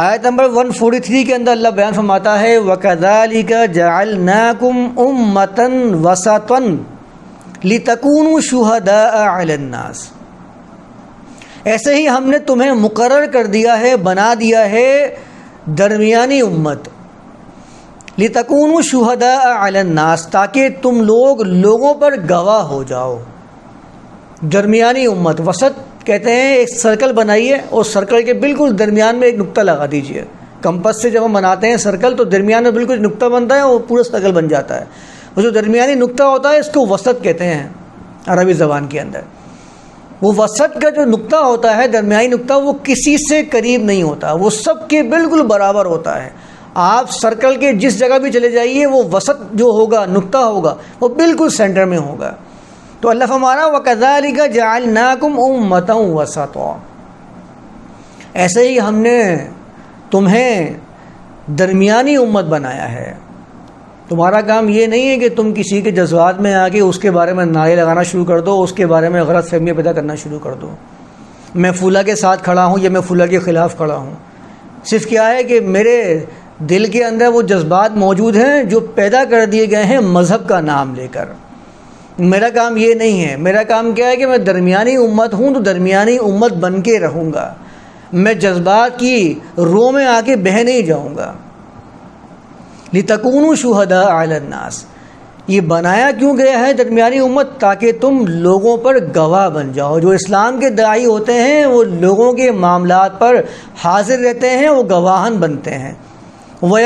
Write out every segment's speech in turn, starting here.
آیت نمبر 143 کے اندر اللہ بیان فرماتا ہے، وَكَذَلِكَ جَعَلْنَاكُمْ أُمَّةً وَسَطًا لِتَكُونُوا شُهَدَاءَ عَلَى النَّاسِ۔ ایسے ہی ہم نے تمہیں مقرر کر دیا ہے، بنا دیا ہے درمیانی امت۔ لِتَكُونُوا شُهَدَاءَ عَلَى النَّاسِ، تاکہ تم لوگ لوگوں پر گواہ ہو جاؤ۔ درمیانی امت، وسط۔ کہتے ہیں ایک سرکل بنائیے اور سرکل کے بالکل درمیان میں ایک نقطہ لگا دیجیے۔ کمپس سے جب ہم بناتے ہیں سرکل تو درمیان میں بالکل نقطہ بنتا ہے اور پورا سرکل بن جاتا ہے۔ وہ جو درمیانی نقطہ ہوتا ہے اس کو وسط کہتے ہیں عربی زبان کے اندر۔ وہ وسط کا جو نقطہ ہوتا ہے، درمیانی نقطہ، وہ کسی سے قریب نہیں ہوتا۔ وہ سب کے بالکل برابر ہوتا ہے۔ آپ سرکل کے جس جگہ بھی چلے جائیے، وہ وسط جو ہوگا، نقطہ ہوگا، وہ بالکل سینٹر میں ہوگا۔ تو اللہ فمارا و کزالی کا جال ناکم ام متوں ایسے ہی ہم نے تمہیں درمیانی امت بنایا ہے۔ تمہارا کام یہ نہیں ہے کہ تم کسی کے جذبات میں آ کے اس کے بارے میں نعرے لگانا شروع کر دو، اس کے بارے میں غلط فہمیاں پیدا کرنا شروع کر دو۔ میں پھولا کے ساتھ کھڑا ہوں یا میں پھولا کے خلاف کھڑا ہوں؟ صرف کیا ہے کہ میرے دل کے اندر وہ جذبات موجود ہیں جو پیدا کر دیے گئے ہیں مذہب کا نام لے کر۔ میرا کام یہ نہیں ہے۔ میرا کام کیا ہے کہ میں درمیانی امت ہوں تو درمیانی امت بن کے رہوں گا۔ میں جذبات کی رو میں آ کے بہ نہیں جاؤں گا۔ لتکون شہدا الناس۔ یہ بنایا کیوں گیا ہے درمیانی امت؟ تاکہ تم لوگوں پر گواہ بن جاؤ۔ جو اسلام کے دائی ہوتے ہیں، وہ لوگوں کے معاملات پر حاضر رہتے ہیں، وہ گواہن بنتے ہیں۔ وہ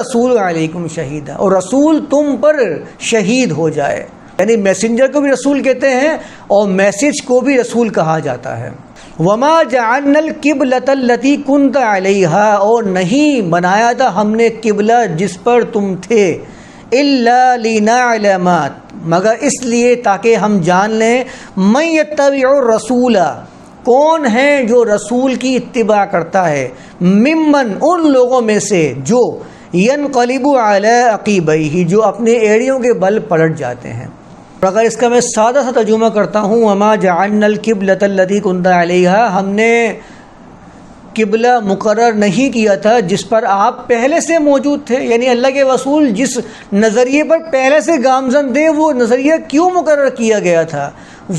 رسول علیکم شہید اور رسول تم پر شہید ہو جائے۔ یعنی میسنجر کو بھی رسول کہتے ہیں اور میسج کو بھی رسول کہا جاتا ہے۔ وما جعلنا القبلۃ التي كنت عليها اور نہیں بنایا تھا ہم نے قبلہ جس پر تم تھے۔ الا لنعلم، مگر اس لیے تاکہ ہم جان لیں، من يتبع الرسول، کون ہیں جو رسول کی اتباع کرتا ہے؟ ممن، ان لوگوں میں سے جو ینقلب علی عقیبیہ جو اپنے ایڑیوں کے بل پلٹ جاتے ہیں۔ اگر اس کا میں سادہ سا ترجمہ کرتا ہوں اما جعلنا القبلۃ التي كنت علیہ ہم نے قبلہ مقرر نہیں کیا تھا جس پر آپ پہلے سے موجود تھے یعنی اللہ کے رسول جس نظریے پر پہلے سے گامزن دے وہ نظریہ کیوں مقرر کیا گیا تھا؟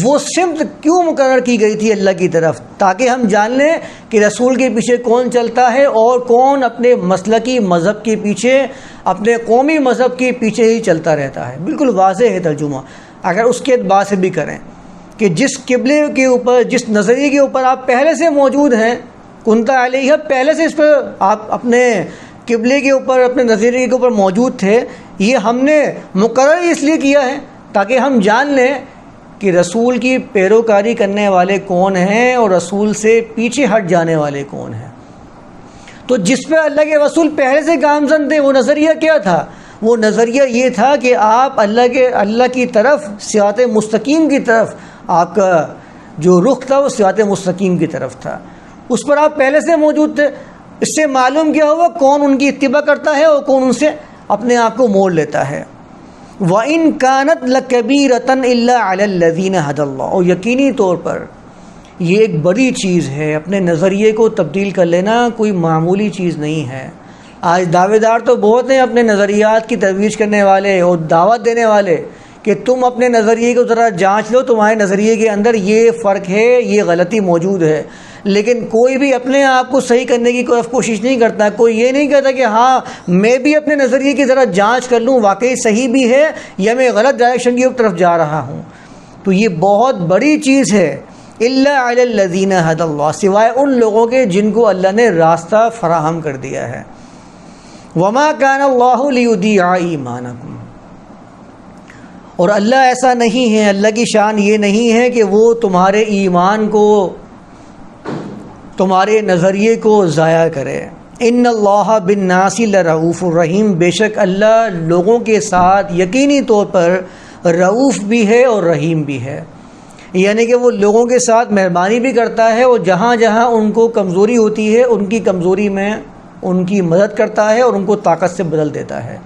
وہ سمت کیوں مقرر کی گئی تھی اللہ کی طرف؟ تاکہ ہم جان لیں کہ رسول کے پیچھے کون چلتا ہے اور کون اپنے مسلقی مذہب کے پیچھے، اپنے قومی مذہب کے پیچھے ہی چلتا رہتا ہے۔ بالکل واضح ہے ترجمہ۔ اگر اس کے اعتبار سے بھی کریں کہ جس قبلے کے اوپر، جس نظریے کے اوپر آپ پہلے سے موجود ہیں کنتا علیہ پہلے سے اس پہ آپ اپنے قبلے کے اوپر، اپنے نظریے کے اوپر موجود تھے، یہ ہم نے مقرر اس لیے کیا ہے تاکہ ہم جان لیں کہ رسول کی پیروکاری کرنے والے کون ہیں اور رسول سے پیچھے ہٹ جانے والے کون ہیں۔ تو جس پہ اللہ کے رسول پہلے سے گامزن تھے، وہ نظریہ کیا تھا؟ وہ نظریہ یہ تھا کہ آپ اللہ کے اللہ کی طرف سیات مستقیم کی طرف، آپ کا جو رخ تھا وہ سیات مستقیم کی طرف تھا۔ اس پر آپ پہلے سے موجود تھے۔ اس سے معلوم کیا ہوا کون ان کی اتباع کرتا ہے اور کون ان سے اپنے آپ کو موڑ لیتا ہے۔ و ان کانت لکبی رتن اللہ علین حد اللہ اور یقینی طور پر یہ ایک بڑی چیز ہے۔ اپنے نظریے کو تبدیل کر لینا کوئی معمولی چیز نہیں ہے۔ آج دعوے دار تو بہت ہیں اپنے نظریات کی ترویج کرنے والے اور دعوت دینے والے کہ تم اپنے نظریے کو ذرا جانچ لو، تمہارے نظریے کے اندر یہ فرق ہے، یہ غلطی موجود ہے۔ لیکن کوئی بھی اپنے آپ کو صحیح کرنے کی کوئی کوشش نہیں کرتا، کوئی یہ نہیں کہتا کہ ہاں میں بھی اپنے نظریے کی ذرا جانچ کر لوں، واقعی صحیح بھی ہے یا میں غلط ڈائریکشن کی طرف جا رہا ہوں۔ تو یہ بہت بڑی چیز ہے۔ اللہ علیہ حد اللہ سوائے ان لوگوں کے جن کو اللہ نے راستہ فراہم کر دیا ہے۔ وما کان اللہ لیدیع ایمانکم اور اللہ ایسا نہیں ہے، اللہ کی شان یہ نہیں ہے کہ وہ تمہارے ایمان کو، تمہارے نظریے کو ضائع کرے۔ ان اللہ بن ناصل رعوف الرحیم بے شک اللہ لوگوں کے ساتھ یقینی طور پر رعوف بھی ہے اور رحیم بھی ہے۔ یعنی کہ وہ لوگوں کے ساتھ مہربانی بھی کرتا ہے اور جہاں جہاں ان کو کمزوری ہوتی ہے، ان کی کمزوری میں ان کی مدد کرتا ہے اور ان کو طاقت سے بدل دیتا ہے۔